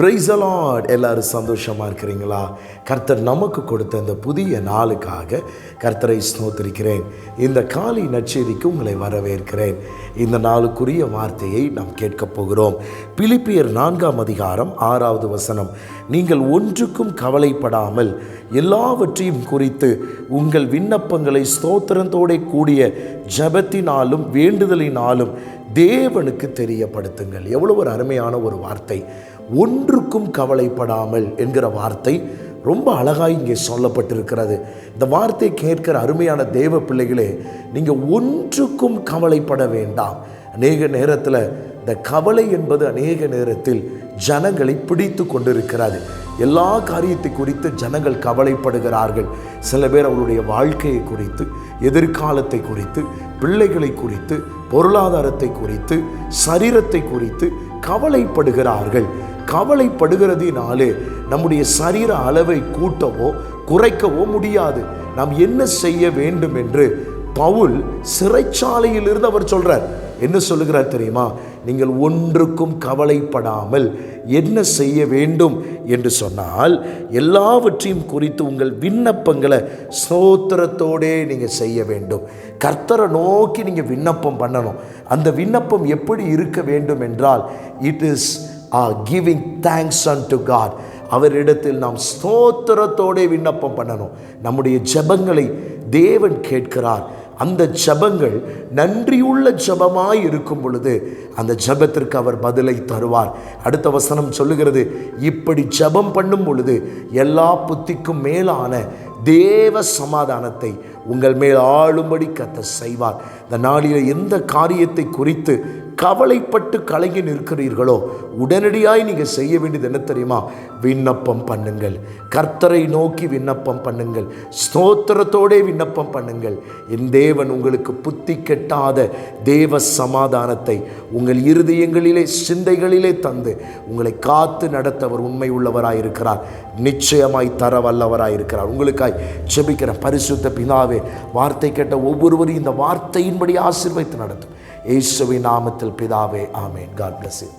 பிரைசலாட் எல்லாரும் சந்தோஷமாக இருக்கிறீங்களா? கர்த்தர் நமக்கு கொடுத்த இந்த புதிய நாளுக்காக கர்த்தரை ஸ்னோத்திருக்கிறேன் இந்த காலை நற்செய்திக்கு உங்களை வரவேற்கிறேன். இந்த நாளுக்குரிய வார்த்தையை நாம் கேட்கப் போகிறோம். பிலிப்பியர் நான்காம் அதிகாரம் ஆறாவது வசனம். நீங்கள் ஒன்றுக்கும் கவலைப்படாமல் எல்லாவற்றையும் குறித்து உங்கள் விண்ணப்பங்களை ஸ்தோத்திரத்தோட கூடிய ஜபத்தினாலும் வேண்டுதலினாலும் தேவனுக்கு தெரியப்படுத்துங்கள். எவ்வளோ ஒரு அருமையான ஒரு வார்த்தை. ஒன்றுக்கும் கவலைப்படாமல் என்கிற வார்த்தை ரொம்ப அழகாக இங்கே சொல்லப்பட்டிருக்கிறது. இந்த வார்த்தை கேட்கிற அருமையான தேவ பிள்ளைகளே நீங்கள் ஒன்றுக்கும் கவலைப்பட வேண்டாம். அநேக நேரத்தில் இந்த கவலை என்பது அநேக நேரத்தில் ஜனங்களை பிடித்து கொண்டிருக்கிறது. எல்லா காரியத்தை குறித்து ஜனங்கள் கவலைப்படுகிறார்கள். சில பேர் அவருடைய வாழ்க்கையை குறித்து எதிர்காலத்தை குறித்து பிள்ளைகளை குறித்து பொருளாதாரத்தை குறித்து சரீரத்தை குறித்து கவலைப்படுகிறார்கள். கவலைப்படுகிறதினாலே நம்முடைய சரீர அளவை கூட்டவோ குறைக்கவோ முடியாது. நாம் என்ன செய்ய வேண்டும் என்று பவுல் சிறைச்சாலையிலிருந்து அவர் சொல்கிறார் என்ன சொல்லுகிறார் தெரியுமா? நீங்கள் ஒன்றுக்கும் கவலைப்படாமல் என்ன செய்ய வேண்டும் என்று சொன்னால் எல்லாவற்றையும் குறித்து உங்கள் விண்ணப்பங்களை ஸ்தோத்திரத்தோடே நீங்கள் செய்ய வேண்டும். கர்த்தரை நோக்கி நீங்கள் விண்ணப்பம் பண்ணணும். அந்த விண்ணப்பம் எப்படி இருக்க வேண்டும் என்றால் it is giving thanks unto God அவரிடத்தில் நாம் ஸ்தோத்திரத்தோடே விண்ணப்பம் பண்ணணும். நம்முடைய ஜெபங்களை தேவன் கேட்கிறார். அந்த ஜபங்கள் நன்றியுள்ள ஜபமாய் இருக்கும் பொழுது அந்த ஜபத்திற்கு அவர் பதிலை தருவார். அடுத்த வசனம் சொல்லுகிறது இப்படி ஜபம் பண்ணும் பொழுது எல்லா புத்திக்கும் மேலான தேவ சமாதானத்தை உங்கள் மேல் ஆளும்படி கத்த செய்வார். இந்த நாளில் எந்த காரியத்தை குறித்து கவலைப்பட்டு கலங்கி நிற்கிறீர்களோ உடனடியாய் நீங்கள் செய்ய வேண்டியது என்ன தெரியுமா? விண்ணப்பம் பண்ணுங்கள். கர்த்தரை நோக்கி விண்ணப்பம் பண்ணுங்கள். ஸ்தோத்திரத்தோடே விண்ணப்பம் பண்ணுங்கள். என் தேவன் உங்களுக்கு புத்தி கெட்டாத தேவ சமாதானத்தை உங்கள் இருதயங்களிலே சிந்தைகளிலே தந்து உங்களை காத்து நடத்தவர் உண்மை உள்ளவராயிருக்கிறார். நிச்சயமாய் தர வல்லவராயிருக்கிறார் உங்களுக்காய் செபிக்கிற பரிசுத்த பிதாவே வார்த்தை கேட்ட ஒவ்வொருவரும் இந்த வார்த்தையின்படி ஆசிர்வைத்து நடத்தும். இயேசுவின் நாமத்தில் பிதாவே ஆமேன். God bless you